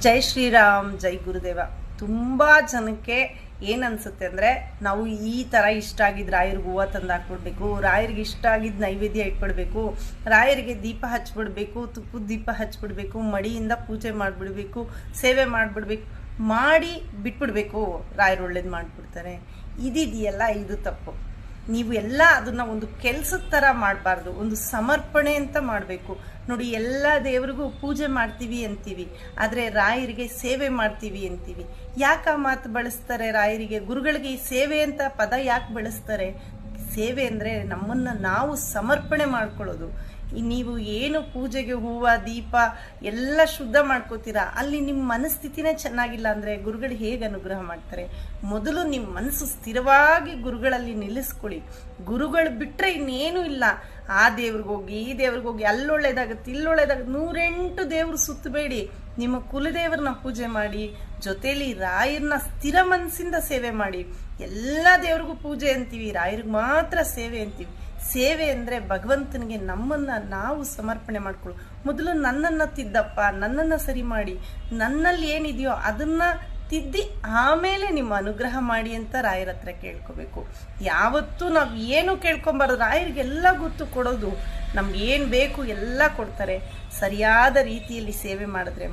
ಜೈ ಶ್ರೀರಾಮ್, ಜೈ ಗುರುದೇವ. ತುಂಬ ಜನಕ್ಕೆ ಏನ್ ಅನ್ಸುತ್ತೆ ಅಂದ್ರೆ, ನಾವು ಈ ತರ ಇಷ್ಟ ಆಗಿದ್ ರಾಯರ್ಗೆ ಹೂವು ತಂದು ಹಾಕ್ಬಿಡ್ಬೇಕು ರಾಯರಿಗೆ ಇಷ್ಟ ಆಗಿದ್ ನೈವೇದ್ಯ ಇಟ್ಬಿಡ್ಬೇಕು, ರಾಯರಿಗೆ ದೀಪ ಹಚ್ಬಿಡ್ಬೇಕು ತುಪ್ಪದ ದೀಪ ಹಚ್ಬಿಡ್ಬೇಕು, ಮಡಿಯಿಂದ ಪೂಜೆ ಮಾಡಿಬಿಡ್ಬೇಕು, ಸೇವೆ ಮಾಡಿಬಿಡ್ಬೇಕು, ಮಾಡಿ ಬಿಟ್ಬಿಡ್ಬೇಕು, ರಾಯರು ಒಳ್ಳೇದು ಮಾಡಿಬಿಡ್ತಾರೆ. ಇದಿದೆಯಲ್ಲ, ಇದು ತಪ್ಪು. ನೀವು ಎಲ್ಲ ಅದನ್ನ ಒಂದು ಕೆಲಸದ ಥರ ಮಾಡಬಾರ್ದು, ಒಂದು ಸಮರ್ಪಣೆ ಅಂತ ಮಾಡಬೇಕು. ನೋಡಿ, ಎಲ್ಲ ದೇವರಿಗೂ ಪೂಜೆ ಮಾಡ್ತೀವಿ ಅಂತೀವಿ, ಆದರೆ ರಾಯರಿಗೆ ಸೇವೆ ಮಾಡ್ತೀವಿ ಅಂತೀವಿ. ಯಾಕೆ ಆ ಮಾತು ಬಳಸ್ತಾರೆ ರಾಯರಿಗೆ? ಗುರುಗಳಿಗೆ ಈ ಸೇವೆ ಅಂತ ಪದ ಯಾಕೆ ಬಳಸ್ತಾರೆ? ಸೇವೆ ಅಂದರೆ ನಮ್ಮನ್ನು ನಾವು ಸಮರ್ಪಣೆ ಮಾಡ್ಕೊಳ್ಳೋದು. ನೀವು ಏನು ಪೂಜೆಗೆ ಹೂವು, ದೀಪ ಎಲ್ಲ ಶುದ್ಧ ಮಾಡ್ಕೋತೀರಾ? ಅಲ್ಲಿ ನಿಮ್ಮ ಮನಸ್ಥಿತಿನೇ ಚೆನ್ನಾಗಿಲ್ಲ ಅಂದರೆ ಗುರುಗಳು ಹೇಗೆ ಅನುಗ್ರಹ ಮಾಡ್ತಾರೆ? ಮೊದಲು ನಿಮ್ಮ ಮನಸ್ಸು ಸ್ಥಿರವಾಗಿ ಗುರುಗಳಲ್ಲಿ ನಿಲ್ಲಿಸ್ಕೊಳ್ಳಿ. ಗುರುಗಳು ಬಿಟ್ಟರೆ ಇನ್ನೇನು ಇಲ್ಲ. ಆ ದೇವ್ರಿಗೆ ಹೋಗಿ, ಈ ದೇವ್ರಿಗೆ ಹೋಗಿ ಅಲ್ಲಿ ಒಳ್ಳೇದಾಗುತ್ತೆ ಇಲ್ಲಿ ಒಳ್ಳೇದಾಗುತ್ತೆ ನೂರೆಂಟು ದೇವ್ರು ಸುತ್ತಬೇಡಿ. ನಿಮ್ಮ ಕುಲದೇವ್ರನ್ನ ಪೂಜೆ ಮಾಡಿ, ಜೊತೆಲಿ ರಾಯರ್ನ ಸ್ಥಿರ ಮನಸ್ಸಿಂದ ಸೇವೆ ಮಾಡಿ. ಎಲ್ಲ ದೇವ್ರಿಗೂ ಪೂಜೆ ಅಂತೀವಿ, ರಾಯರಿಗೆ ಮಾತ್ರ ಸೇವೆ ಅಂತೀವಿ. ಸೇವೆ ಅಂದರೆ ಭಗವಂತನಿಗೆ ನಮ್ಮನ್ನು ನಾವು ಸಮರ್ಪಣೆ ಮಾಡ್ಕೊಳ್ಳು ಮೊದಲು ನನ್ನನ್ನು ತಿದ್ದಪ್ಪ, ನನ್ನನ್ನು ಸರಿ ಮಾಡಿ, ನನ್ನಲ್ಲಿ ಏನಿದೆಯೋ ಅದನ್ನ ತಿದ್ದಿ ಆಮೇಲೆ ನಿಮ್ಮ ಅನುಗ್ರಹ ಮಾಡಿ ಅಂತ ರಾಯರ ಹತ್ರ ಕೇಳ್ಕೋಬೇಕು. ಯಾವತ್ತೂ ನಾವು ಏನು ಕೇಳ್ಕೊಂಬಾರ್ದು, ರಾಯರಿಗೆಲ್ಲ ಗೊತ್ತು ಕೊಡೋದು. ನಮ್ಗೆ ಏನು ಬೇಕು ಎಲ್ಲ ಕೊಡ್ತಾರೆ. ಸರಿಯಾದ ರೀತಿಯಲ್ಲಿ ಸೇವೆ ಮಾಡಿದ್ರೆ